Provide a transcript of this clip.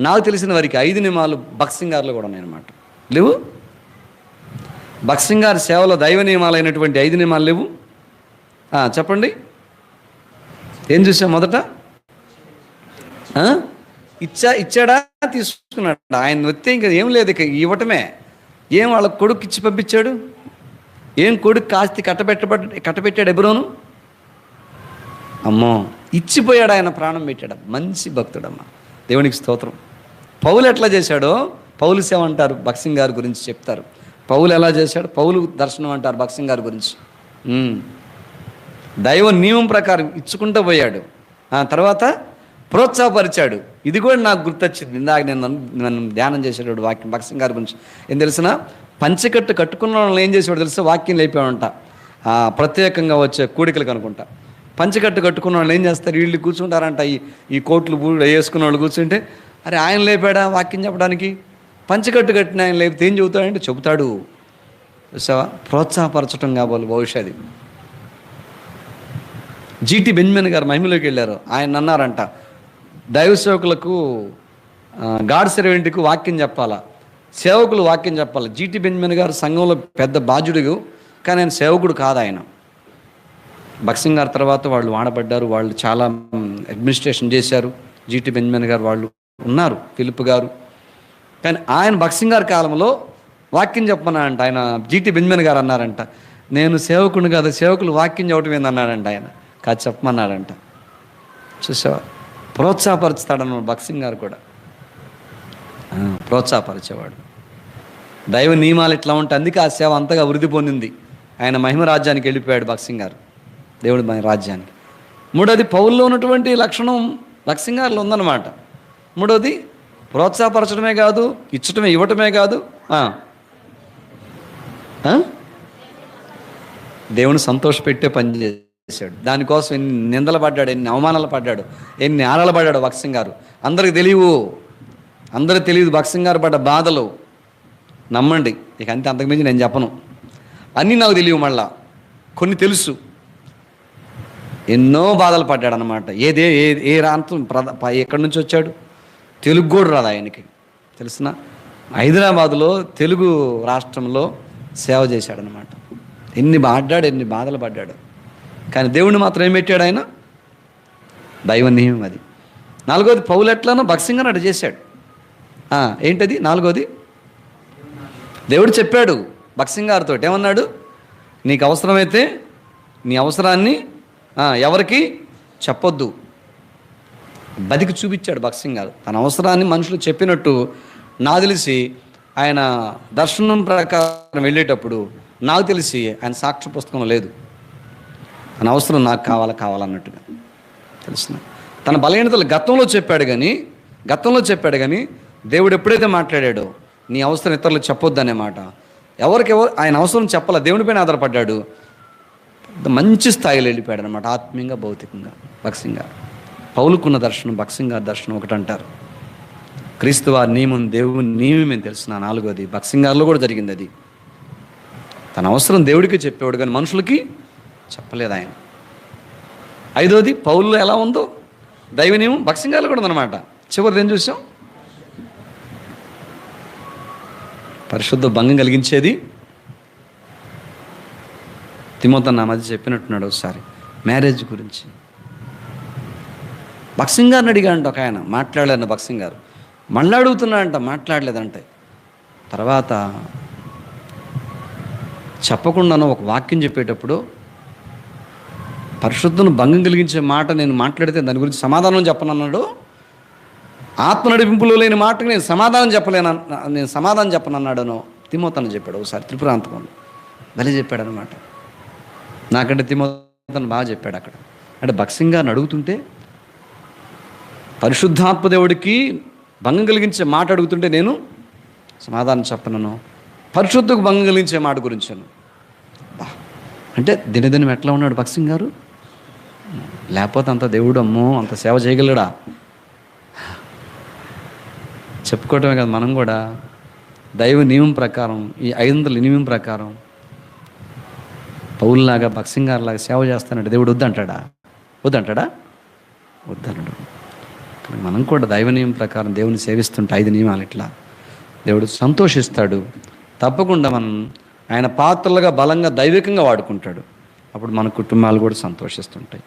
నాకు తెలిసిన వారికి ఐదు నియమాలు బక్సింగార్లో కూడా ఉన్నాయన్నమాట. లేవు? బక్సింగార్ సేవలో దైవ నియమాలైనటువంటి ఐదు నియమాలు లేవు? చెప్పండి. ఏం చూసాం మొదట? ఇచ్చా ఇచ్చాడా? తీసుకున్నాడు? ఆయన వస్తే ఇంకా ఏం లేదు ఇక ఇవ్వటమే. ఏం వాళ్ళ కొడుకు ఇచ్చి పంపించాడు? ఏం కొడుకు కాస్తి కట్టబెట్టబడ్డ కట్టబెట్టాడు ఎబ్రోను అమ్మో ఇచ్చిపోయాడు ఆయన ప్రాణం పెట్టాడు. మంచి భక్తుడమ్మ. దేవునికి స్తోత్రం. పౌలు ఎట్లా చేశాడో పౌలు సేవ అంటారు భక్సింగ్ గారి గురించి చెప్తారు. పౌలు ఎలా చేశాడు? పౌలు దర్శనం అంటారు భక్సింగ్ గారి గురించి. దైవ నియమం ప్రకారం ఇచ్చుకుంటూ పోయాడు. ఆ తర్వాత ప్రోత్సాహపరిచాడు. ఇది కూడా నాకు గుర్తొచ్చింది. ఇందాక నేను నన్ను- ధ్యానం చేసేవాడు వాక్యం భక్సింగ్ గారి గురించి. ఏం తెలిసిన? పంచకట్టు కట్టుకున్న వాళ్ళని ఏం చేసేవాడు తెలుసు? వాక్యం లేపాడంట ప్రత్యేకంగా వచ్చే కూడికలు కనుకుంటా పంచకట్టు కట్టుకున్న వాళ్ళు ఏం చేస్తారు? వీళ్ళు కూర్చుంటారంట. ఈ ఈ కోట్లు వేసుకున్న వాళ్ళు కూర్చుంటే అరే ఆయన లేపాడా వాక్యం చెప్పడానికి? పంచకట్టు కట్టిన ఆయన లేపితే ఏం చెబుతాడంటే చెబుతాడు. చూసావా? ప్రోత్సాహపరచడం కాబోలు భవిష్యత్తు జీటి బెంజమిన్ గారు మహిమలోకి వెళ్ళారు. ఆయన అన్నారంట దైవ సేవకులకు గాడ్ సెరవెంటికి వాక్యం చెప్పాలా? సేవకులు వాక్యం చెప్పాలి. జీటి బెంజమిన్ గారు సంఘంలో పెద్ద బాధ్యుడు కానీ ఆయన సేవకుడు కాదు ఆయన. బక్సింగ్ గారి తర్వాత వాళ్ళు వాడబడ్డారు. వాళ్ళు చాలా అడ్మినిస్ట్రేషన్ చేశారు. జీటి బెంజమిన్ గారు వాళ్ళు ఉన్నారు ఫిలిప్ గారు. కానీ ఆయన బక్సింగ్ గారి కాలంలో వాక్యం చెప్పమన్నా అంట ఆయన జీటి బెంజమిన్ గారు అన్నారంట. నేను సేవకుని కాదు సేవకులు వాక్యం చెప్పడం ఏందన్నాడంట ఆయన. కాదు చెప్పమన్నాడంట. చూసావా? ప్రోత్సాహపరుస్తాడన్న బక్సింగ్ గారు కూడా. ప్రోత్సాహపరిచేవాడు. దైవ నియమాలు ఇట్లా ఉంటాయి అందుకే ఆ సేవ అంతగా వృద్ధి పొందింది. ఆయన మహిమ రాజ్యానికి వెళ్ళిపోయాడు బక్సింగ్ గారు. దేవుడి మహిమ రాజ్యానికి. మూడోది పౌల్లో ఉన్నటువంటి లక్షణం లక్సింగ్ గారిలో ఉందన్నమాట. మూడోది ప్రోత్సాహపరచడమే కాదు ఇచ్చటమే ఇవ్వటమే కాదు. దేవుని సంతోషపెట్టే పని చేశాడు. దానికోసం ఎన్ని నిందలు పడ్డాడు ఎన్ని అవమానాలు పడ్డాడు ఎన్ని ఆరాలు పడ్డాడు భక్సింగ్ గారు. అందరికి తెలియవు. అందరికి తెలియదు భక్సింగ్ గారు పడ్డ బాధలు. నమ్మండి ఇక అంతే అంతకుమించి నేను చెప్పను. అన్నీ నాకు తెలియవు మళ్ళా. కొన్ని తెలుసు. ఎన్నో బాధలు పడ్డాడు అనమాట ఏదే ఏ ఏ ప్రాంతం ప్రధ ఎక్కడి నుంచి వచ్చాడు? తెలుగు కూడా రాదు ఆయనకి. తెలిసిన? హైదరాబాద్లో తెలుగు రాష్ట్రంలో సేవ చేశాడనమాట ఎన్ని పడ్డాడు ఎన్ని బాధలు పడ్డాడు. కానీ దేవుణ్ణి మాత్రం ఏం పెట్టాడు ఆయన? దైవ అది. నాలుగోది పౌలు ఎట్లానో బక్సింగ్ అని అటు చేశాడు. ఏంటది నాలుగోది? దేవుడు చెప్పాడు బక్సింగ్ గారితో ఏమన్నాడు? నీకు అవసరమైతే నీ అవసరాన్ని ఎవరికి? చెప్పొద్దు. బతికి చూపించాడు భక్సింగ్ గారు తన అవసరాన్ని మనుషులు చెప్పినట్టు నాకు తెలిసి ఆయన దర్శనం ప్రకారం వెళ్ళేటప్పుడు నాకు తెలిసి ఆయన సాక్ష్య పుస్తకం లేదు. తన అవసరం నాకు కావాలా కావాలన్నట్టుగా తెలిసిన. తన బలహీనతలు గతంలో చెప్పాడు కానీ గతంలో చెప్పాడు కానీ దేవుడు ఎప్పుడైతే మాట్లాడాడో నీ అవసరం ఇతరులకు చెప్పొద్దు మాట. ఎవరికి ఎవరు ఆయన అవసరం చెప్పాల దేవునిపైన ఆధారపడ్డాడు. మంచి స్థాయిలో వెళ్ళిపోయాడు అనమాట ఆత్మీయంగా భౌతికంగా భక్సింగ్ గారు పౌలుకున్న దర్శనం బక్సింగ్ గారి దర్శనం ఒకటి అంటారు క్రీస్తు వారి నియమం దేవుని నియమం తెలిసిన నాలుగోది బక్సింగ్ గారిలో కూడా జరిగింది అది. తన అవసరం దేవుడికి చెప్పేవాడు కానీ మనుషులకి చెప్పలేదు ఆయన. ఐదోది పౌల్లో ఎలా ఉందో? దైవ నియమం బక్సింగ్ గారిలో కూడా ఉందన్నమాట. చివరిది ఏం చూసాం? పరిశుద్ధ భంగం కలిగించేది. తిమోత నా మధ్య చెప్పినట్టున్నాడు ఒకసారి. మ్యారేజ్ గురించి. భక్సింగ్ గారిని అడిగాడంట ఒక ఆయన. మాట్లాడలేను భక్సింగ్ గారు. మళ్ళీ అడుగుతున్నాడంట మాట్లాడలేదంటే. తర్వాత చెప్పకుండానో ఒక వాక్యం చెప్పేటప్పుడు పరిశుద్ధను భంగం కలిగించే మాట నేను మాట్లాడితే దాని గురించి సమాధానం చెప్పనన్నాడు. ఆత్మ నడిపింపులో లేని మాటకు నేను సమాధానం చెప్పలేన నేను సమాధానం చెప్పనన్నాడను తిమోతను చెప్పాడు. ఒకసారి త్రిపురాంతకంలో వెళ్ళి చెప్పాడు అనమాట నాకంటే తిమోతను బాగా చెప్పాడు అక్కడ. అంటే భక్సింగ్ గారిని అడుగుతుంటే పరిశుద్ధాత్మదేవుడికి భంగం కలిగించే మాట అడుగుతుంటే నేను సమాధానం చెప్పనను. పరిశుద్ధకు భంగం కలిగించే మాట గురించాను. బా అంటే దినదినం ఎట్లా ఉన్నాడు బక్సింగ్ గారు? లేకపోతే అంత దేవుడు అమ్మో అంత సేవ చేయగలడా? చెప్పుకోవటమే కదా మనం కూడా దైవ నియమం ప్రకారం ఈ ఐదు వందల నియమం ప్రకారం పౌల్లాగా భక్సింగారులాగా గారిలాగా సేవ చేస్తానంటే దేవుడు వద్దంటాడా? వద్దంటాడా? వద్దనడు. మనం కూడా దైవ నియమం ప్రకారం దేవుని సేవిస్తుంటే ఐదు నియమాలు ఇట్లా దేవుడు సంతోషిస్తాడు. తప్పకుండా మనం ఆయన పాత్రలుగా బలంగా దైవికంగా వాడుకుంటాడు. అప్పుడు మన కుటుంబాలు కూడా సంతోషిస్తుంటాయి.